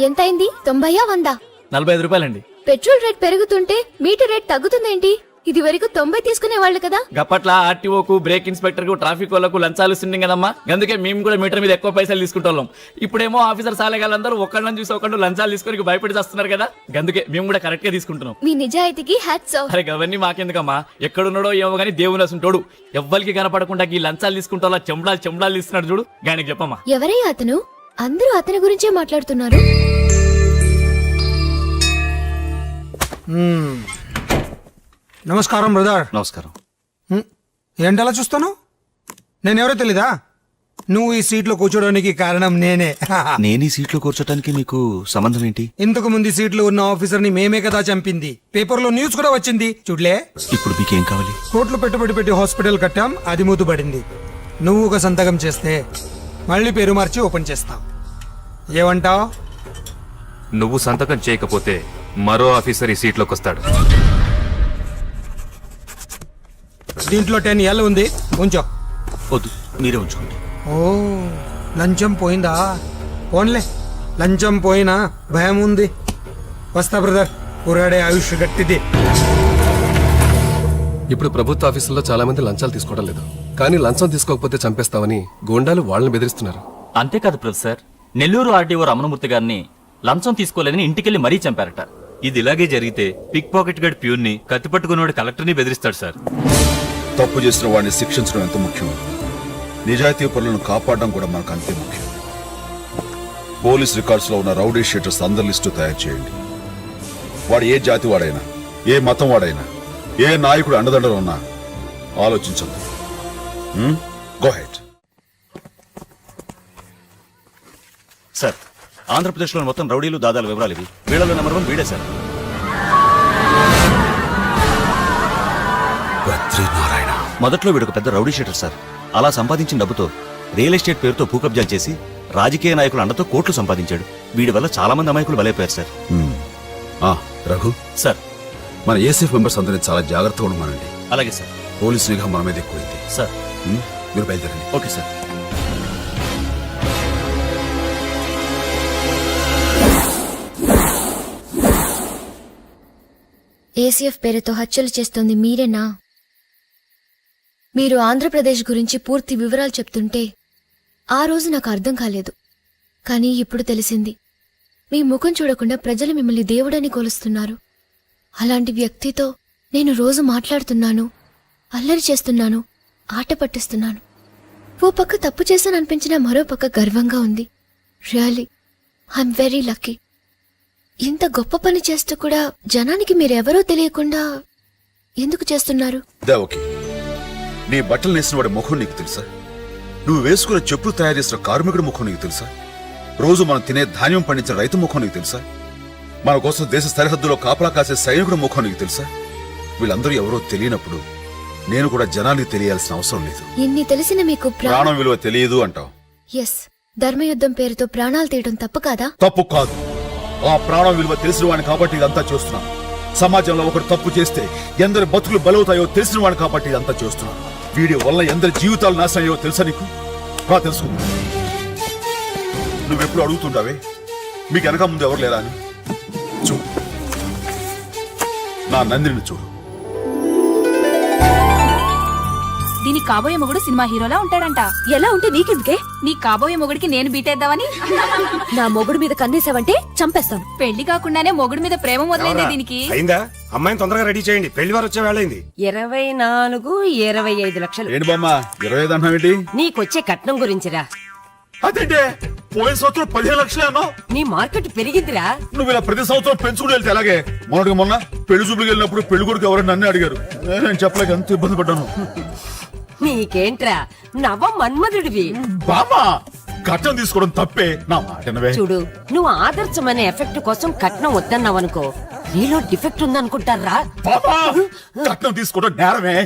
ఎంతైంది? తొంభయా వందా? నలభై ఐదు రూపాయలండి. పెట్రోల్ రేట్ పెరుగుతుంటే మీటర్ రేట్ తగ్గుతుందేంటి? ఇది వరకు తొంభై తీసుకునే వాళ్ళు కదా? గప్పట్ల ఆర్టీఓకు బ్రేక్ ఇన్స్పెక్టర్కు ట్రాఫిక్ వాళ్ళకు లంచాలు ఇస్తుండే కదమ్మా? అందుకే మేము కూడా మీటర్ మీద ఎక్కువ పైసలు తీసుకుంటాం ఇప్పుడేమో ఆఫీసర్ సాలేగాళ్ళందరూ ఒకళ్ళని చూసి ఒకళ్ళు లంచాలు తీసుకొని భయపడి వస్తున్నారు కదా? అందుకే మేము కూడా కరెక్ట్గా తీసుకుంటున్నాం. మీ నిజాయితీకి హ్యాట్స్ ఆఫ్. అరే అవన్నీ మాకెందుకమ్మా? ఎక్కడున్నాడో ఏమో గానీ దేవుని అసంటోడు. ఎవ్వరికి కనపడకుండా ఈ లంచాలు తీసుకుంటా చెంబడాలు చెంబడాలు ఇస్తున్నాడు చూడు. గానికి చెప్పమ్మా. ఎవరయ్యా అతను? అందరూ అతని గురించే మాట్లాడుతున్నారు? నమస్కారం బ్రదర్. నమస్కారం. హ్మ్. ఏంటలా చూస్తాను నేనెవరో తెలీదా? నువ్వు ఈ సీట్లో కూర్చోడానికి కారణం నేనే. నేను ఈ సీట్లో కూర్చోటానికి మీకు సంబంధం ఏంటి? ఇంతకు ముందు సీట్లో ఉన్న ఆఫీసర్ని మేమే కదా చంపింది. పేపర్లో న్యూస్ కూడా వచ్చింది. చూడలే? ఇప్పుడు మీకేం కావాలి? కోట్లు పెట్టుబడి పెట్టి హాస్పిటల్ కట్టాం అది మూతుపడింది నువ్వు ఒక సంతకం చేస్తే మళ్ళీ పేరు మార్చి ఓపెన్ చేస్తాం. ఏమంటావ్? నువ్వు సంతకం చేయకపోతే మరో ఆఫీసర్ ఈ సీట్లోకి వస్తాడు దీంట్లో టెన్ ఎల్ ఉంది. ఉంచో. వద్దు మీరే ఉంచుకోండి. ఓ లంచం పోయిందా? పోన్లే. లంచం పోయినా భయం ఉంది. వస్తా బ్రదర్. కురాడే ఆయుష్ గట్టిది. ఇప్పుడు ప్రభుత్వ ఆఫీసుల్లో చాలా మంది లంచాలు తీసుకోవడం లేదు. కానీ లంచం తీసుకోకపోతే చంపేస్తామని గోండాలు వాళ్ళని బెదిరిస్తున్నారు. అంతేకాదు ప్రొఫెసర్. నెల్లూరు ఆర్డీఓ రమణమూర్తి గారిని లంచం తీసుకోలేదని ఇంటికెళ్ళి మరీ చంపారట. ఇది ఇలాగే జరిగితే పిక్ పాకెట్ గడ్ ప్యూన్ని కత్తి పట్టుకున్నవాడు కలెక్టర్ని బెదిరిస్తాడు సార్. తప్పు చేసిన వాడిని శిక్షించడం ఎంత ముఖ్యం? నిజాయితీ పరులను కాపాడడం కూడా మనకు అంతే ముఖ్యం. పోలీస్ రికార్డ్స్లో ఉన్న రౌడీ షీటర్స్ అందరి లిస్టు తయారు చేయండి. వాడు ఏ జాతి వాడైనా ఏ మతం వాడైనా ఏ నాయకుడు అండదండలు ఉన్నా ఆలోచించండి. గో హెడ్ సార్ ఆంధ్రప్రదేశ్లో మొత్తం రౌడీలు దాదాల వివరాలు ఇవి. వీళ్ళలో నెంబర్ వన్ వీడే సార్. బద్రీనారాయణ. మొదట్లో వీడు ఒక పెద్ద రౌడీ షీటర్ సార్. అలా సంపాదించిన డబ్బుతో రియల్ ఎస్టేట్ పేరుతో భూ కబ్జాలు చేసి రాజకీయ నాయకుల అండతో కోట్లు సంపాదించాడు. వీడి వల్ల చాలా మంది అమాయకులు బలైపోయారు సార్. ఆ, రఘు. సార్. మన ఏసీఎఫ్ మెంబర్స్ అందరినీ చాలా జాగ్రత్తగా ఉండమనండి. అలాగే సార్. పోలీస్ నిఘా మన మీద ఎక్కువైంది. సార్? మీరు బయలుదేరండి. Okay sir. కేసీఎఫ్ పేరుతో హత్యలు చేస్తోంది మీరేనా? మీరు ఆంధ్రప్రదేశ్ గురించి పూర్తి వివరాలు చెప్తుంటే ఆ రోజు నాకు అర్థం కాలేదు. కానీ ఇప్పుడు తెలిసింది. మీ ముఖం చూడకుండా ప్రజలు మిమ్మల్ని దేవుడని కొలుస్తున్నారు. అలాంటి వ్యక్తితో నేను రోజు మాట్లాడుతున్నాను అల్లరి చేస్తున్నాను ఆట పట్టిస్తున్నాను. ఓ పక్క తప్పు చేశాననిపించినా మరో పక్క గర్వంగా ఉంది. Really I'm very lucky. ఇంత గొప్ప పని చేస్తూ కూడా జనానికి మీరెవరో తెలియకుండా ఎందుకు చేస్తున్నారు? దేవకి నీ బట్టలు నేసిన వాడి ముఖం నీకు తెలుసా? నువ్వు వేసుకున్న చెప్పులు తయారు చేసిన కార్మికుడి ముఖం నీకు తెలుసా? రోజు మనం తినే ధాన్యం పండించిన రైతు ముఖం నీకు తెలుసా? మన కోసం దేశ సరిహద్దులో కాపలా కాసే సైనికుడి ముఖం నీకు తెలుసా? వీళ్ళందరూ ఎవరో తెలియనప్పుడు నేను కూడా జనానికి తెలియాల్సిన అవసరం లేదు. ఇన్ని తెలిసిన మీకు ప్రాణం విలువ తెలియదు అంటావు. ఎస్ ధర్మయుద్ధం పేరుతో ప్రాణాలు తీయడం తప్పు కాదా? తప్పు కాదు. ఆ ప్రాణం విలువ తెలిసిన వాడిని కాబట్టి ఇదంతా చేస్తున్నాను సమాజంలో ఒకరు తప్పు చేస్తే ఎందరి బతుకులు బలవుతాయో తెలిసిన వాడిని కాబట్టి ఇదంతా చేస్తున్నాను వీడియో వల్ల ఎందరి జీవితాలు నాశనం అయ్యో తెలుసా నీకు? రా తెలుసుకుందా. నువ్వెప్పుడు అడుగుతుంటావే? మీకు వెనక ముందు ఎవరు లేరా అని? చూడు. నా నందిని చూడు. దీని కాబోయే మొగుడు సినిమా హీరోలా ఉంటాడంట. ఎలా ఉంటే నీకెందుకే? నీ కాబోయే మొగుడికి నేను బీటేద్దామని? నా మొగుడు మీద కన్నేసావంటే చంపేస్తాను. పెళ్ళి కాకుండానే మొగుడు మీద ప్రేమ మొదలైంది దీనికి? అయిందా? అమ్మాయిని తొందరగా రెడీ చేయండి. పెళ్ళి వారు వచ్చే వేళైంది ఇరవై నాలుగు ఇరవై ఐదు లక్షలు. ఏంటి బామ్మ? ఇరవై ఐదు అన్నావేంటి నీకొచ్చే కట్నం గురించిరా. అదేంటే? పోయిన సంవత్సరం పదిహేను లక్షలే అన్నావు? నీ మార్కెట్ పెరిగిందిరా. నువ్వు ఇలా ప్రతి సంవత్సరం పెంచుకుని వెళ్తే ఎలాగే? మొన్నటికి మొన్న పెళ్ళి చూపులకు వెళ్ళినప్పుడు పెళ్ళి కొడుకు ఎవరైనా నన్ను అడిగారు. నేను చెప్పలేక ఎంత ఇబ్బంది పడ్డాను. నీకేంట్రా? నవ మన్మధుడివి. బామా కట్నం తీసుకోవడం తప్పే. నా మాట. చూడు నువ్వు ఆదర్శమనే ఎఫెక్ట్ కోసం కట్నం వద్దన్నావనుకో నీలో డిఫెక్ట్ ఉందనుకుంటారా? కట్నం తీసుకోవడం నేరమే.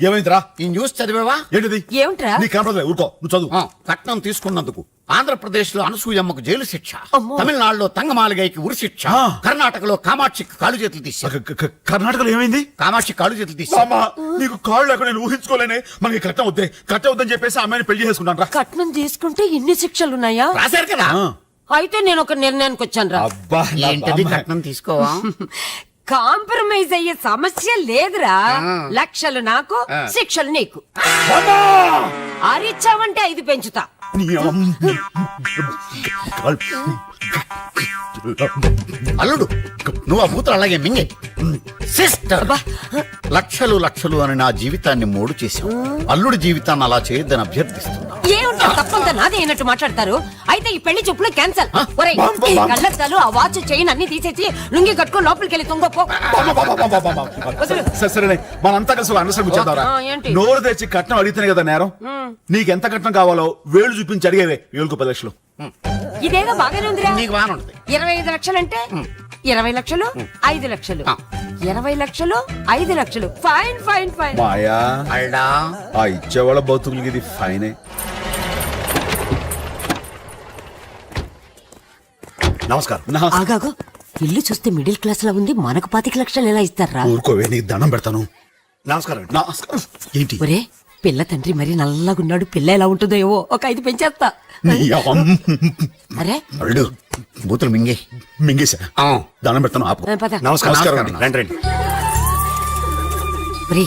ఏమైందిరా? ఈ న్యూస్ చదివావా? ఏంటిది? ఏమిట్రా? నీ కనపడలే ఊరుకో నువ్వు చదువు. ఆ, కట్నం తీసుకున్నందుకు ఆంధ్రప్రదేశ్లో అనసూయమ్మకు జైలు శిక్ష. తమిళనాడులో తంగమాలిగైకి ఉరి శిక్ష. కర్ణాటకలో కామాక్షికి కాలు చేతులు తీశారు. కర్ణాటకలో ఏమైంది? కామాక్షి కాలు చేతులు తీశారు. బామా నీకు కాళ్ళు ఎక్కడ నేను ఊహించుకోలేనే. మనకి కట్నం వద్దే. కట్నం వద్దని చెప్పేసి అమ్మాయిని పెళ్ళి చేసుకున్నాను రా కట్నం తీసుకుంటే ఇన్ని శిక్షలున్నాయా? రాశారు కదా? అయితే నేను ఒక నిర్ణయానికి వచ్చాను రా. అబ్బా నా ఏంటది? బామ్మ. కట్నం తీసుకోవా? కాంప్రమైజ్ అయ్యే సమస్య లేదురా. లక్షలు నాకు శిక్షలు నీకు. ఆరిచ్చావంటే ఐదు పెంచుతా. అల్లుడు నువ్వు ఆ బూతులు అలాగే మింగే. సిస్టర్. లక్షలు లక్షలు అని నా జీవితాన్ని మోడు చేశావు. అల్లుడి జీవితాన్ని అలా చేయొద్దని అభ్యర్థిస్తున్నా. తప్పంతా నాదే అయినట్టు మాట్లాడతారు. అయితే ఈ పెళ్ళి చూపులు క్యాన్సల్. ఒరేయ్ ఈ. కళ్ళద్దాలు ఆ వాచ్ చైన్ అన్ని తీసేసి లుంగి కట్టుకొని లోపలికి వెళ్ళి తొంగపో మనంతా కలిసి? నోరు తెచ్చి కట్నం అడిగితేనే కదా నేరం. నీకెంత కట్నం కావాలో వేలు చూపించి అడిగేవే వేలుకు పది లక్షలు. ఇదేదో బాగానే ఉందిరా. నీకు బాగానే ఉంటుంది. ఇరవై ఐదు లక్షలంటే ఇరవై లక్షలు ఐదు లక్షలు. ఇరవై లక్షలు ఐదు లక్షలు. Fine fine fine. మాయా? అల్డా? ఆ ఇచ్చేవాళ్ళ బతుకులకి ఇది ఫైనే. నమస్కారం. ఆగాగు. ఇల్లు చూస్తే మిడిల్ క్లాస్ లా ఉంది. మనకు పాతిక లక్షలు ఎలా ఇస్తారా? ఊరుకోవే నీకు దండం పెడతాను. నమస్కారం నమస్కారం. ఏంటి? ఒరే పిల్ల తండ్రి మరి నల్లగున్నాడు. పిల్ల ఎలా ఉంటుందో ఏవో. ఒక ఐదు పెంచేస్తా. అరే. అల్లుడు బూతులు మింగే. మింగేశా? దండం పెడతాను ఆపు. పద. నమస్కారం. రండి రండి. ఒరే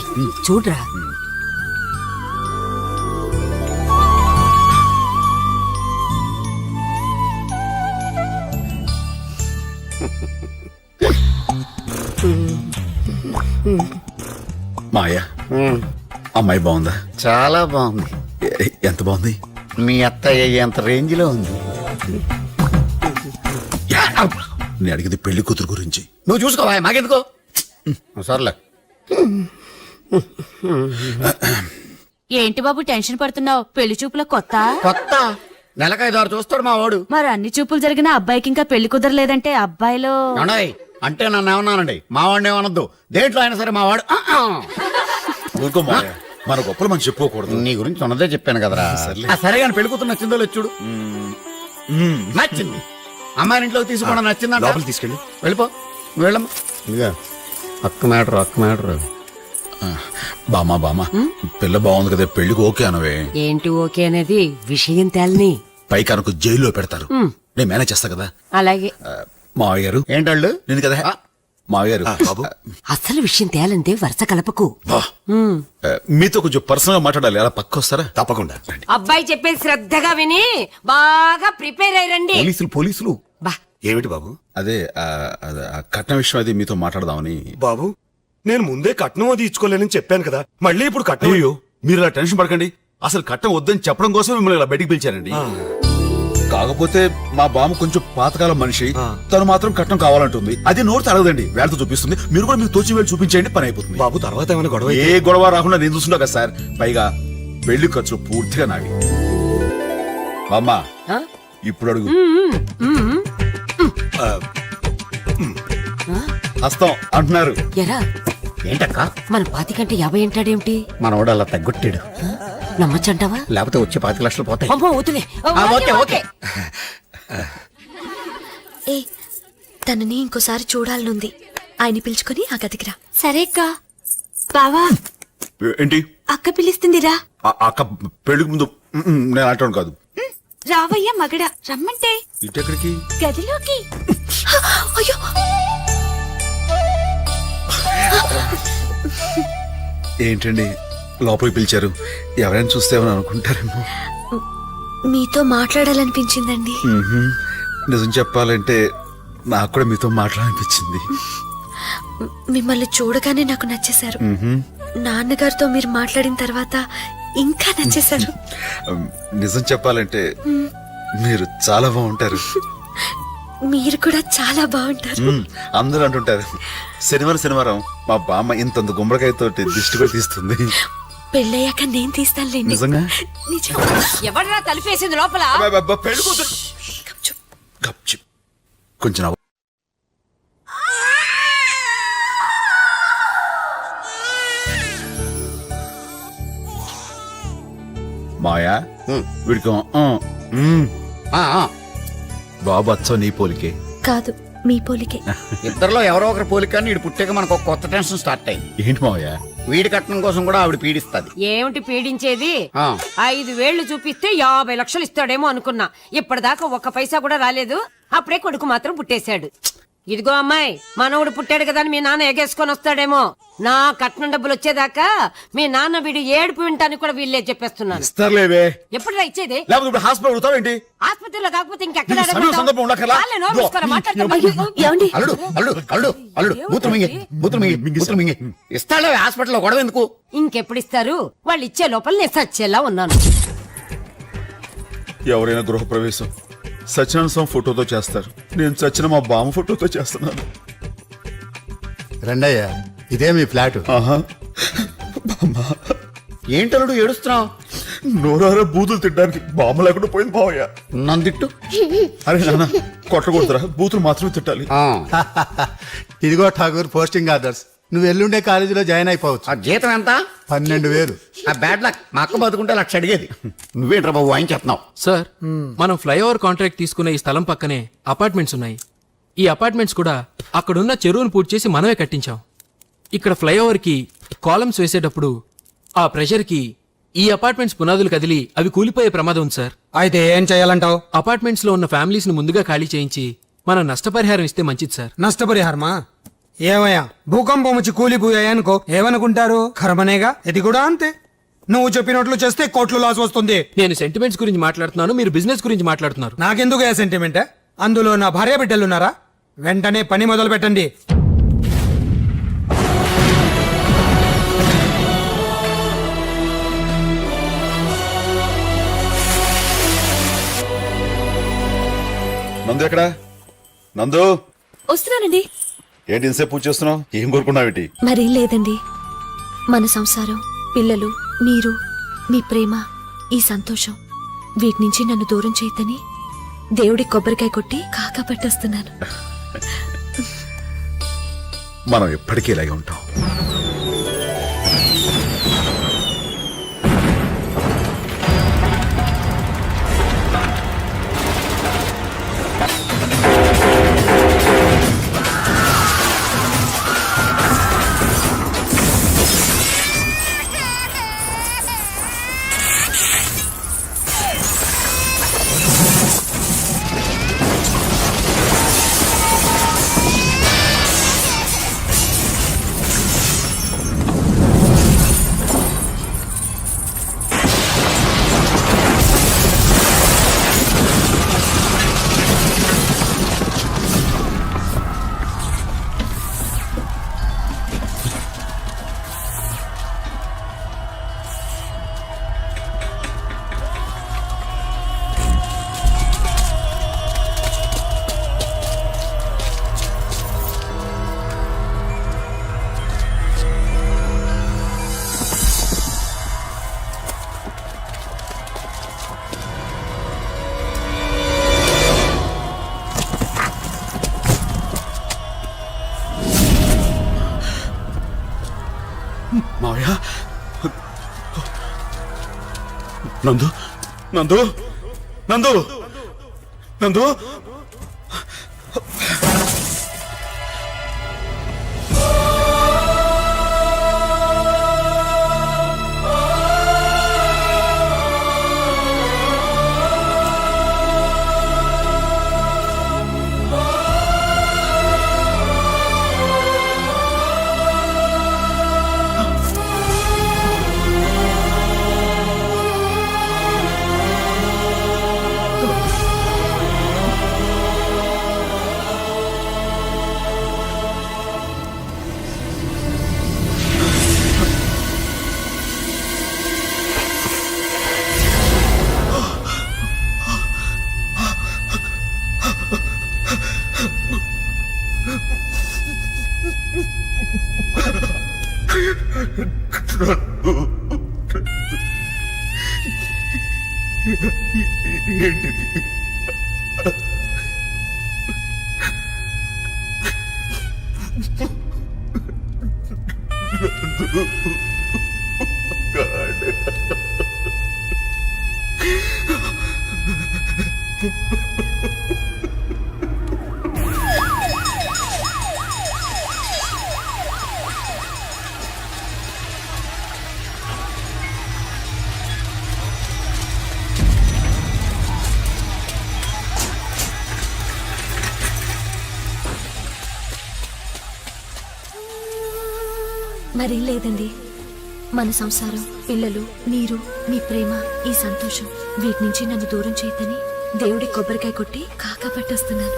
చూడరా. మాయా. అమ్మాయి బాగుందా? చాలా బాగుంది. ఎ- ఎంత బాగుంది? మీ అత్తయ్య ఎంత రేంజ్లో ఉంది? యా. నేను అడిగింది పెళ్ళి కూతురు గురించి. నువ్వు చూసుకోవా మాకెందుకో? సర్లే. ఏంటి బాబు టెన్షన్ పడుతున్నావు? పెళ్ళి చూపుల కొత్త? కొత్త? నెలకైదారు చూస్తాడు మా వాడు. మరి అన్ని చూపులు జరిగిన అబ్బాయికి ఇంకా పెళ్ళి కుదరలేదంటే అబ్బాయిలో? అంటే నన్ను ఏమన్నానండి? మా వాడిని ఏమనొద్దు. దేంట్లో అయినా సరే మా వాడు ఆ, ఆ. ఊరుకో మాయా మన గొప్పలు మనం చెప్పుకోకూడదు నీ గురించి ఉన్నదే చెప్పాను కదరా. ఆ, సరే కానీ పెళ్ళి కూతురు నచ్చిందో లేదు చూడు. నచ్చింది. అమ్మాయిని ఇంట్లోకి తీసుకోవడం నచ్చిందంట. లోపలికి తీసుకెళ్ళు. వెళ్ళిపో. నువ్వు వెళ్ళమ్మా. ఇదిగా. అక్క మ్యాటర్ అక్క మ్యాటర్. బామా బామా. పిల్ల బాగుంది కదా పెళ్ళికి ఓకే అనవే. ఏంటి ఓకే అనేది విషయం తేలని. పైకి అనుకు జైల్లో పెడతారు. నేను మేనేజ్ చేస్తా కదా. అలాగే. ఆ, మావయ్య గారు ఏంటళ్ళు? నేను కదా? మావయ్య గారు బాబు. అసలు విషయం తేలంటే వరుస కలపకు. మీతో కొంచెం పర్సనల్గా మాట్లాడాలి. అలా పక్క వస్తారా తప్పకుండా. అబ్బాయి చెప్పేది శ్రద్ధగా విని బాగా ప్రిపేర్ అయ్యండి పోలీసులు పోలీసులు. బా. ఏమిటి బాబు? అదే ఆ, అదే, ఆ కట్న విషయం అది మీతో మాట్లాడదామని. బాబు నేను ముందే కట్నం అది ఇచ్చుకోలేనని చెప్పాను కదా. మళ్ళీ ఇప్పుడు కట్నం అయ్యో మీరు ఇలా టెన్షన్ పడకండి. అసలు కట్నం వద్దని చెప్పడం కోసం మిమ్మల్ని ఇలా బయటికి పిలిచారండి. కాకపోతే మా బామ్మ కొంచెం పాతకాలం మనిషి. తను మాత్రం కట్నం కావాలంటుంది. అది నోరు తరగదండి వేళతో చూపిస్తుంది. మీరు కూడా మీకు తోచి వేలు చూపించేయండి పని అయిపోతుంది. బాబు తర్వాత ఏమైనా గొడవ ఏ గొడవ రాకుండా నేను చూస్తున్నా కదా సార్ పైగా పెళ్ళి ఖర్చు పూర్తిగా నావి బామ్మ? ఇప్పుడు అడుగు. హస్తం అంటున్నారు. ఎరా? ఏంటక్క? మన పాతికంటే యాభై అంటాడేమిటి? మనవాడు అలా తగ్గొట్టాడు. నమ్మచ్చంటావా? లేకపోతే వచ్చే పాతి లక్షలు పోతాయి. అమ్మో వదిలే ఆ, ఓకే ఓకే ఏ తనని ఇంకోసారి చూడాలనుంది. ఆయన పిలుచుకొని ఆ గదికి రా. సరే అక్క. బావా. ఏంటి? అక్క పిలుస్తుందిరా ఆ అక్క పెళ్ళికి ముందు నేను అంటాను కాదు. రావయ్య మగడ. రమ్మంటే. ఇటెక్కడికి? గదిలోకి. అయ్యో. ఏంటండి? లోపలికి పిలిచారు. ఎవరైనా చూస్తే ఏమని అనుకుంటారేమో. మీతో మాట్లాడాలనిపించిందండి. నిజం చెప్పాలంటే నాకు కూడా మీతో మాట్లాడాలనిపించింది. మిమ్మల్ని చూడగానే నాకు నచ్చేశారు. నాన్నగారితో మీరు మాట్లాడిన తర్వాత ఇంకా నచ్చేశారు. నిజం చెప్పాలంటే మీరు చాలా బాగుంటారు. మీరు కూడా చాలా బాగుంటారు. అందరూ అంటుంటారు శనివారం శనివారం మా బామ్మ ఇంతంత గుమ్మడికాయతో దిష్టి కూడా తీస్తుంది. పెళ్ళయ్యాక నేను తీస్తానులేండి నిజంగా నిజం ఎవడరా తలుపేసింది లోపల పెళ్ళి కూతురు గప్చుప్. గప్చుప్. కొంచెం నవ్వు. మాయా వీడికి ఆ. ఆ, ఆ. బాబు అచ్చం నీ పోలికే కాదు మీ పోలికే ఇద్దరిలో ఎవరో ఒకరు పోలిక కానీ ఇటు పుట్టాక మనకు ఒక కొత్త టెన్షన్ స్టార్ట్ అయింది ఏంటి మావయ్య వీడి కట్నం కోసం కూడా ఆవిడ పీడిస్తుంది. ఏమిటి పీడించేది. ఐదు వేళ్ళు చూపిస్తే యాభై లక్షలు ఇస్తాడేమో అనుకున్నా. ఇప్పటిదాకా ఒక్క పైసా కూడా రాలేదు. అప్పుడే కొడుకు మాత్రం పుట్టేశాడు. ఇదిగో అమ్మాయి మనవడు పుట్టాడు కదా అని మీ నాన్న ఎగేసుకొని వస్తాడేమో. నా కట్నం డబ్బులు వచ్చేదాకా మీ నాన్న వీడు ఏడుపు వింటానికి కూడా వీళ్ళే చెప్పేస్తున్నాను. ఇస్తారులేవే. ఎప్పుడు లేకపోతే ఇప్పుడు హాస్పిటల్ అడుగుతావేంటి ఆసుపత్రిలో కాకపోతే ఇంకెక్కడ నీకు సమయం అడగమంటావ్? సందర్భం ఉండక్కర్లా? వాళ్ళే నోరు మూసుకోరా, ఇదిగో, మాట్లాడతాం. అయ్యో, ఏమండి? అల్లుడు అల్లుడు అల్లుడు అల్లుడు మూత్రం మింగి మూత్రం మింగి మూత్రం మింగి. ఇస్తాడే హాస్పిటల్లో గొడవ ఎందుకు? ఇంకెప్పుడు ఇస్తారు? వాళ్ళు ఇచ్చే లోపల నేను సచ్చేలా ఉన్నాను. ఎవరైనా గృహప్రవేశం. సత్యనారాయణ స్వామి ఫోటోతో చేస్తారు. నేను చచ్చిన మా బామ్మ ఫోటోతో చేస్తున్నాను. రండయ్య ఇదే మీ ఫ్లాట్. ఆహా. ఏంటల్లుడు ఏడుస్తున్నావు? నోరారా బూతులు తిట్టడానికి బామ్మ లేకుండా పోయింది మావయ్య. నన్ను తిట్టు. అరే నాన్న కొట్టకూడదురా. బూతులు మాత్రమే తిట్టాలి. ఇదిగో ఠాగూర్ పోస్టింగ్ ఆర్డర్స్. నువ్వు ఎల్లుండే కాలేజీలో జాయిన్ అయిపోవచ్చు. ఆ జీతం ఎంత? పన్నెండు వేలు. ఆ బ్యాడ్ లక్. మా అక్క బతుకుంటే లక్ష అడిగేది. నువ్వేంట్రా బాబు వాయించేస్తున్నావు సార్ మనం ఫ్లైఓవర్ కాంట్రాక్ట్ తీసుకున్న ఈ స్థలం పక్కనే అపార్ట్మెంట్స్ ఉన్నాయి. ఈ అపార్ట్మెంట్స్ కూడా అక్కడున్న చెరువును పూర్తి చేసి మనమే కట్టించాం. ఇక్కడ ఫ్లైఓవర్కి కాలమ్స్ వేసేటప్పుడు ఆ ప్రెషర్కి ఈ అపార్ట్మెంట్స్ పునాదులు కదిలి అవి కూలిపోయే ప్రమాదం ఉంది సార్. అయితే ఏం చేయాలంటావు? అపార్ట్మెంట్స్లో ఉన్న ఫ్యామిలీస్ని ముందుగా ఖాళీ చేయించి మనం నష్టపరిహారం ఇస్తే మంచిది సార్. నష్టపరిహారమా? ఏమయ్యా? భూకంపం వచ్చి కూలిపోయాయనుకో ఏమనుకుంటారు? కర్మనేగా? ఇది కూడా అంతే. నువ్వు చెప్పినట్లు చేస్తే కోట్లు లాస్ వస్తుంది. నేను సెంటిమెంట్స్ గురించి మాట్లాడుతున్నాను మీరు బిజినెస్ గురించి మాట్లాడుతున్నారు. నాకెందుకు ఏ సెంటిమెంట్ అందులో నా భార్య బిడ్డలున్నారా వెంటనే పని మొదలు పెట్టండి. నందు ఎక్కడా? నందు? వస్తున్నానండి. ఏంటి ఇంతసేపు పూజ చేస్తున్నావు? ఏం కోరుకున్నావేంటి మరేం లేదండి. మన సంసారం పిల్లలు మీరు మీ ప్రేమ ఈ సంతోషం వీటి నుంచి నన్ను దూరం చేయతని దేవుడి కొబ్బరికాయ కొట్టి కాకా పట్టేస్తున్నాను. మనం ఎప్పటికీ ఇలాగే ఉంటాం. నందు నందు నందు నందు God. మరేం లేదండి. మన సంసారం పిల్లలు మీరు మీ ప్రేమ ఈ సంతోషం వీటి నుంచి నన్ను దూరం చేయదని దేవుడి కొబ్బరికాయ కొట్టి కాకా పట్టొస్తున్నాను.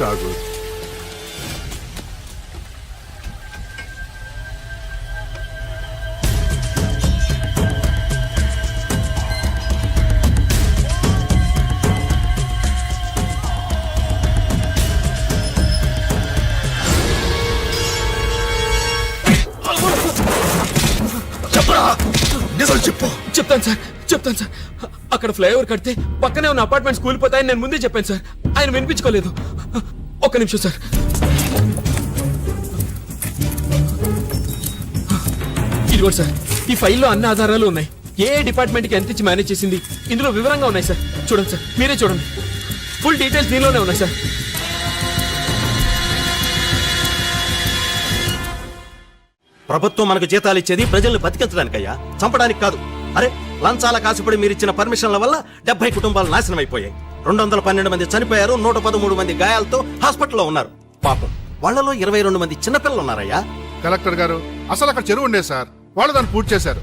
కాదు చెప్తాను సార్ చెప్తాను సార్. అక్కడ ఫ్లైఓవర్ కడితే పక్కనే ఉన్న అపార్ట్మెంట్స్ కూలిపోతాయని నేను ముందే చెప్పాను సార్. ఆయన వినిపించుకోలేదు. ఒక్క నిమిషం సార్. ఇదిగోండి సార్ ఈ ఫైల్లో అన్ని ఆధారాలు ఉన్నాయి. ఏ డిపార్ట్మెంట్కి ఎంత ఇచ్చి మేనేజ్ చేసింది ఇందులో వివరంగా ఉన్నాయి సార్. చూడండి సార్ మీరే చూడండి. ఫుల్ డీటెయిల్స్ దీనిలోనే ఉన్నాయి సార్. ప్రభుత్వం మనకు జీతాలు ఇచ్చేది ప్రజల్ని బతికించడానికయ్యా. చంపడానికి కాదు. అరే లంచాల కాసుపడి మీరు ఇచ్చిన పర్మిషన్ల వల్ల డెబ్బై కుటుంబాలు నాశనం అయిపోయాయి. రెండు వందల పన్నెండు మంది చనిపోయారు నూట పదమూడు మంది గాయాలతో హాస్పిటల్లో ఉన్నారు. పాపం వాళ్ళలో ఇరవై రెండు మంది చిన్నపిల్లలు ఉన్నారయ్యా కలెక్టర్ గారు అసలు అక్కడ చెరువు ఉండే సార్. వాళ్ళు దాన్ని పూర్తి చేశారు.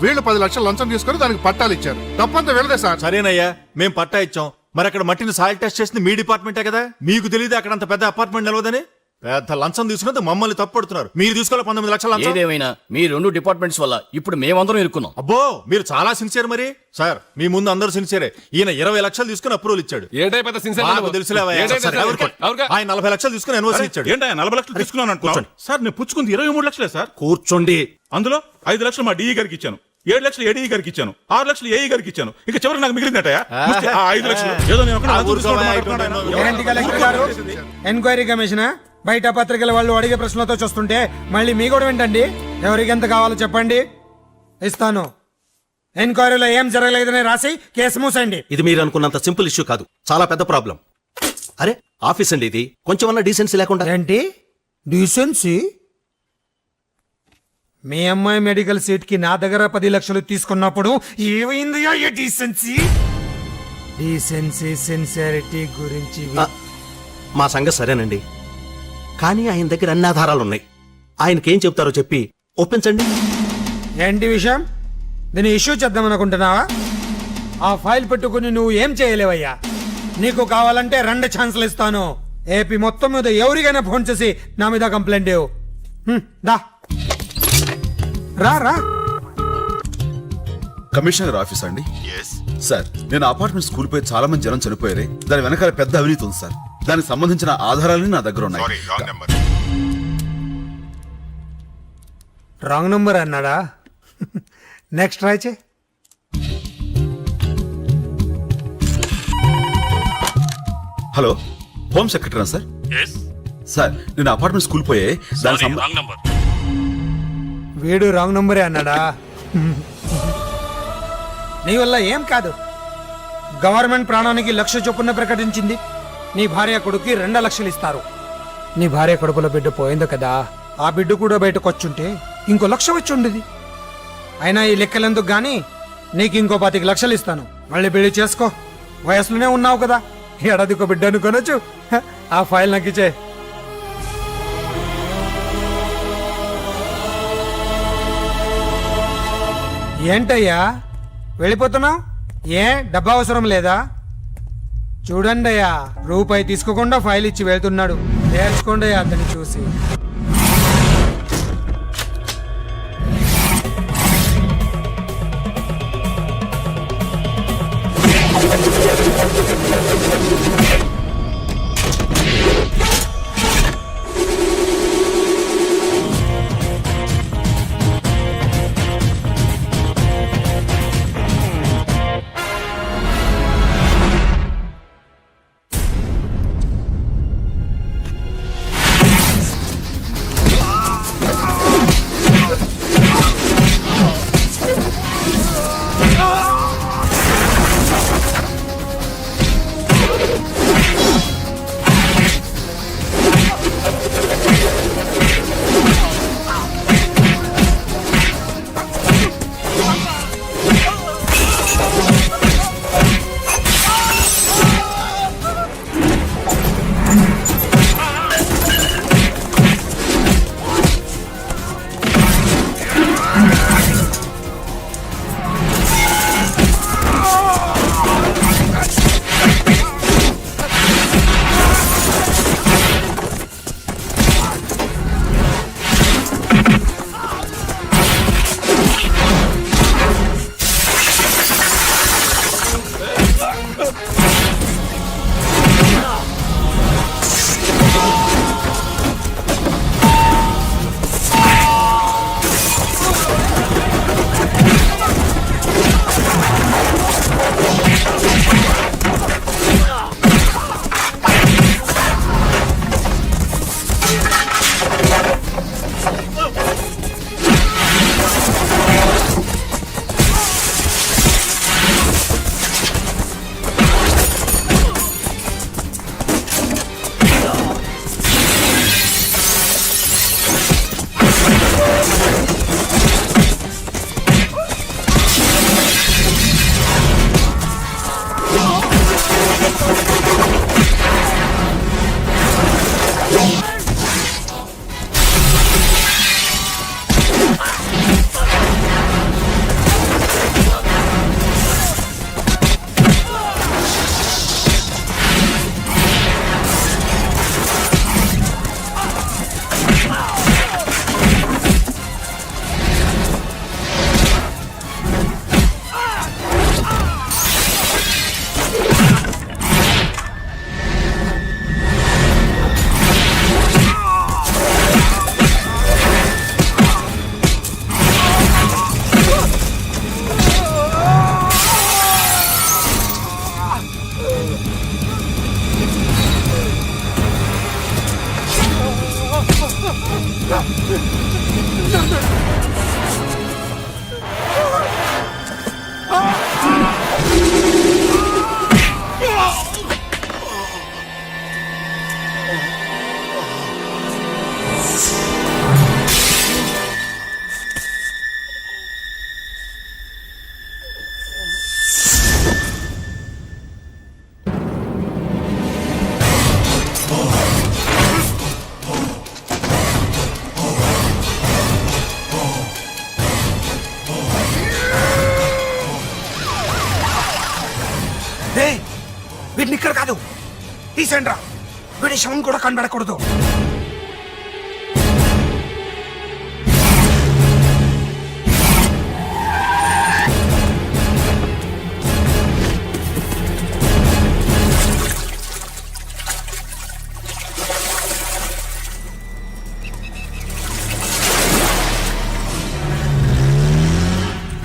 వీళ్ళు పది లక్షలు లంచం తీసుకొని దానికి పట్టాలు ఇచ్చారు. తప్పంతా వీళ్ళదే సార్. సరేనయ్యా మేం పట్టా ఇచ్చాం. మరి అక్కడ మట్టిని సాయిల్ టెస్ట్ చేసింది మీ డిపార్ట్మెంటే కదా? మీకు తెలియదు అక్కడ అంత పెద్ద అపార్ట్మెంట్ నిలవదని? పెద్ద లంచం తీసుకున్నది మమ్మల్ని తప్పుడుతున్నారు మీరు తీసుకోవాలి పంతొమ్మిది లక్షల లంచం? ఏదేమైనా మీ రెండు డిపార్ట్మెంట్స్ వల్ల ఇప్పుడు మేమందరం ఇరుక్కున్నాం. అబ్బో మీరు చాలా సిన్సియర్ మరి. సార్ మీ ముందు అందరూ సిన్సియరే. ఈయన ఇరవై లక్షలు తీసుకుని అప్రూవల్ ఇచ్చాడు. ఏంటై పెద్ద. ఏంటై ఊరుకోండి. ఊరుకో. ఆయన నలభై లక్షలు తీసుకుని ఎన్ఓసి ఇచ్చాడు. ఏంటయ్యా నలభై లక్షలు తీసుకున్నాను. అంటున్నాను సార్ నేను పుచ్చుకుంది ఇరవై మూడు లక్షలే సార్. కూర్చోండి. అందులో ఐదు లక్షలు మా డిఈ గారికి ఇచ్చాను. ఏడు లక్షలు ఏడీ గారికి ఇచ్చాను. ఆరు లక్షలు ఏఈ గారికి ఇచ్చాను. ఇక చివరికి నాకు మిగిలిందటయా ఐదు లక్షలు. ఏదో నేను. ఏంటి ఎంక్వైరీ కమిషన్ బయట పత్రికల వాళ్ళు అడిగే ప్రశ్నలతో చూస్తుంటే మళ్ళీ మీ కూడా ఏంటండి? ఎవరికి ఎంత కావాలో చెప్పండి. ఇస్తాను. ఎంక్వైరీలో ఏం జరగలేదని రాసి కేసు మూసేయండి. ఇది మీరు అనుకున్నంత సింపుల్ ఇష్యూ కాదు. చాలా పెద్ద ప్రాబ్లం. అరే ఆఫీస్ అండి ఇది. కొంచెం అన్న డీసెన్సీ లేకుండా. ఏంటి? డీసెన్సీ? మీ అమ్మాయి మెడికల్ సీట్కి నా దగ్గర పది లక్షలు తీసుకున్నప్పుడు ఏమైంది ఈ డీసెన్సీ? డీసెన్సీ సిన్సియారిటీ గురించి మా సంగతి సరేనండి. కానీ ఆయన దగ్గర అన్ని ఆధారాలు ఉన్నాయి. ఆయనకేం చెప్తారో చెప్పి ఒప్పించండి. ఏంటి విషయం? దీన్ని ఇష్యూ చేద్దాం అనుకుంటున్నావా? ఆ ఫైల్ పెట్టుకుని నువ్వు ఏం చేయలేవయ్యా? నీకు కావాలంటే రెండు ఛాన్సులు ఇస్తాను. ఏపీ మొత్తం మీద ఎవరికైనా ఫోన్ చేసి నా మీద కంప్లైంట్ ఇవ్వు. హ్మ్, దా. రా రా. కమిషనర్ ఆఫీస్ అండి? సార్ నేను అపార్ట్మెంట్ స్కూల్ పై చాలా మంది జనం చనిపోయారు. దాని వెనకాల పెద్ద అవినీతి ఉంది సార్. దానికి సంబంధించిన ఆధారాలు నా దగ్గర ఉన్నాయి. రాంగ్ నంబర్ అన్నాడా? నెక్స్ట్ ట్రై చే hello home secretary sir sir నేను అపార్ట్మెంట్ స్కూల్ పోయే దాని వీడు రాంగ్ నంబరే అన్నాడా? నీ వల్ల ఏం కాదు. గవర్నమెంట్ ప్రాణానికి లక్ష చొప్పున ప్రకటించింది. నీ భార్య కొడుక్కి రెండు లక్షలు ఇస్తారు. నీ భార్య కడుపులో బిడ్డ పోయింది కదా? ఆ బిడ్డ కూడా బయటకు వచ్చుంటే ఇంకో లక్ష వచ్చి ఉండేది అయినా ఈ లెక్కలెందుకు గాని నీకు ఇంకో పాతిక లక్షలు ఇస్తాను. మళ్ళీ పెళ్ళి చేసుకో. వయసులోనే ఉన్నావు కదా. ఏడాదికో బిడ్డ అనుకోనొచ్చు. హ, ఆ ఫైల్ నాకు ఇచ్చే. ఏంటయ్యా? వెళ్ళిపోతున్నావు? ఏ? డబ్బా అవసరం లేదా? చూడండి అయ్యా రూపాయి తీసుకోకుండా ఫైల్ ఇచ్చి వెళ్తున్నాడు. నేర్చుకోండి అతన్ని చూసి.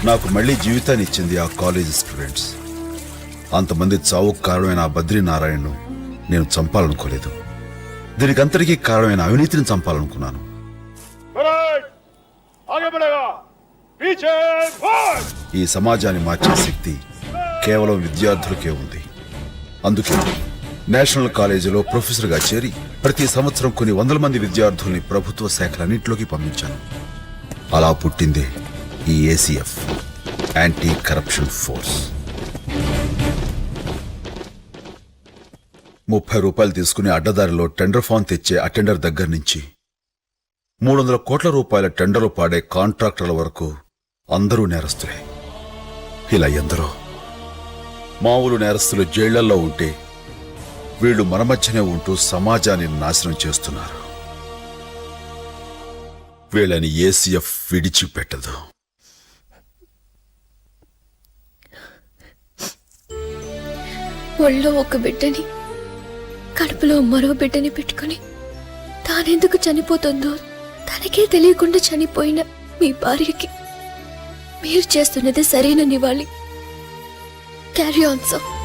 నాకు మళ్ళీ జీవితాన్ని ఇచ్చింది ఆ కాలేజ్ స్టూడెంట్స్. అంతమంది చావుకు కారణమైన ఆ బద్రీనారాయణను నేను చంపాలనుకోలేదు. దీనికి అంతటికీ కారణమైన అవినీతిని చంపాలనుకున్నాను. ఈ సమాజాన్ని మార్చే శక్తి కేవలం విద్యార్థులకే ఉంది. అందుకే నేషనల్ కాలేజీలో ప్రొఫెసర్గా చేరి ప్రతి సంవత్సరం కొన్ని వందల మంది విద్యార్థుల్ని ప్రభుత్వ శాఖలన్నింటిలోకి పంపించాను. అలా పుట్టిందే ఈ ఏసీఎఫ్ యాంటీ కరప్షన్ ఫోర్స్ ముప్పై రూపాయలు తీసుకుని అడ్డదారిలో టెండర్ ఫామ్ తెచ్చే అటెండర్ దగ్గర నుంచి మూడు వందల కోట్ల రూపాయల టెండర్లు పాడే కాంట్రాక్టర్ల వరకు అందరూ నేరస్తులే. ఇలా ఎందరో. మామూలు నేరస్తులు జైళ్ళల్లో ఉంటే వీళ్ళు మన మధ్యనే ఉంటూ సమాజాన్ని నాశనం చేస్తున్నారు. వీళ్ళని ఏసీఎఫ్ విడిచిపెట్టదు. ఒళ్ళో ఒక బిడ్డని కడుపులో మరో బిడ్డని పెట్టుకుని తానెందుకు చనిపోతుందో తనకే తెలియకుండా చనిపోయిన మీ భార్యకి మీరు చేస్తున్నది సరైన నివాళి. Carry on sir